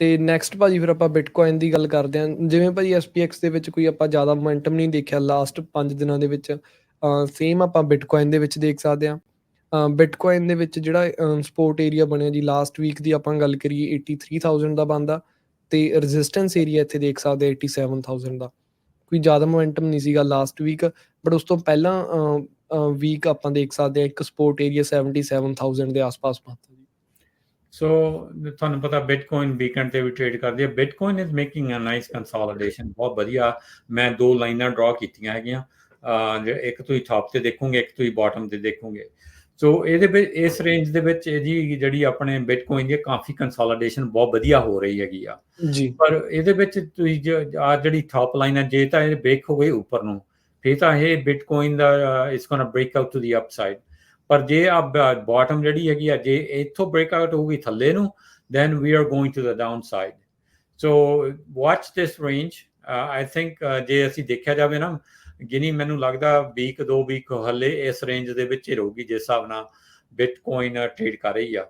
ਤੇ ਨੈਕਸਟ ਭਾਜੀ ਫਿਰ ਆਪਾਂ ਬਿਟਕੋਇਨ ਦੀ ਗੱਲ ਕਰਦੇ ਹਾਂ। ਜਿਵੇਂ ਭਾਜੀ SPX ਦੇ ਵਿੱਚ ਕੋਈ ਆਪਾਂ ਜ਼ਿਆਦਾ ਮੋਮੈਂਟਮ ਨਹੀਂ ਦੇਖਿਆ ਲਾਸਟ 5 ਦਿਨਾਂ ਦੇ ਵਿੱਚ ਸੇਮ ਆਪਾਂ ਬਿਟਕੋਇਨ ਦੇ ਵਿੱਚ ਦੇਖ ਸਕਦੇ ਹਾਂ। ਬਿਟਕੋਇਨ ਦੇ ਵਿੱਚ ਜਿਹੜਾ ਸਪੋਰਟ ਏਰੀਆ ਬਣਿਆ ਜੀ ਲਾਸਟ ਵੀਕ ਦੀ ਆਪਾਂ ਗੱਲ ਕਰੀਏ 83000 ਦਾ ਬੰਦਾ ਤੇ ਰੈਜ਼ਿਸਟੈਂਸ ਏਰੀਆ ਇੱਥੇ ਦੇਖ ਸਕਦੇ 87000 ਦਾ। ਕੋਈ ਜ਼ਿਆਦਾ ਮੋਮੈਂਟਮ ਨਹੀਂ ਸੀਗਾ ਲਾਸਟ ਵੀਕ ਬਟ ਉਸ ਤੋਂ ਪਹਿਲਾਂ ਵੀਕ ਆਪਾਂ ਦੇਖ ਸਕਦੇ ਹਾਂ ਇੱਕ ਸਪੋਰਟ ਏਰੀਆ 77000 ਦੇ ਆਸ-ਪਾਸ ਪਹੁੰਚਦਾ ਸੋ ਤੁਹਾਨੂੰ ਪਤਾ ਬਿਟਕੋਇਨ ਵੀਕਐਂਡ ਤੇ ਵੀ ਟ੍ਰੇਡ ਕਰਦੀ ਹੈ। Bitcoin is making a nice consolidation ਬਹੁਤ ਵਧੀਆ। ਮੈਂ ਦੋ ਲਾਈਨਾਂ ਡਰਾ ਕੀਤੀਆਂ ਹੈਗੀਆਂ। ਇੱਕ ਤੁਸੀਂ ਟਾਪ ਤੇ ਦੇਖੋਗੇ ਇੱਕ ਤੁਸੀਂ ਬਾਟਮ ਤੇ ਦੇਖੋਗੇ। ਸੋ ਇਹਦੇ ਵਿੱਚ ਇਸ ਰੇਂਜ ਦੇ ਵਿੱਚ ਇਹਦੀ ਜਿਹੜੀ ਆਪਣੇ ਬਿਟਕੋਇਨ ਦੀ ਕਾਫੀ ਕੰਸੋਲੀਡੇਸ਼ਨ ਬਹੁਤ ਵਧੀਆ ਹੋ ਰਹੀ ਹੈਗੀ ਆ। ਜੀ। ਪਰ ਇਹਦੇ ਵਿੱਚ ਤੁਸੀਂ ਆ ਜਿਹੜੀ ਟਾਪ ਲਾਈਨ ਹੈ ਜੇ ਤਾਂ ਇਹ ਬ੍ਰੇਕ ਹੋ ਗਈ ਉੱਪਰ ਨੂੰ ਫਿਰ ਤਾਂ ਇਹ Bitcoin the it's gonna break out to the upside ਪਰ ਜੇ ਆ ਬਾਟਮ ਜਿਹੜੀ ਹੈਗੀ ਆ ਜੇ ਇੱਥੋਂ ਬ੍ਰੇਕ ਆਊਟ ਹੋਊਗੀ ਥੱਲੇ ਨੂੰ then we are going to the downside. So watch this range. Uh, i think uh, ਜੇ ਅਸੀਂ ਦੇਖਿਆ ਜਾਵੇ ਨਾ ਗਿਨੀ ਮੈਨੂੰ ਲੱਗਦਾ ਵੀਕ ਦੋ ਵੀਕ ਹੱਲੇ ਇਸ ਰੇਂਜ ਦੇ ਵਿੱਚ ਹੀ ਰਹੂਗੀ ਜਿਸ ਹਿਸਾਬ ਨਾਲ ਬਿਟਕੋਇਨ ਟ੍ਰੇਡ ਕਰ ਰਹੀ ਆ।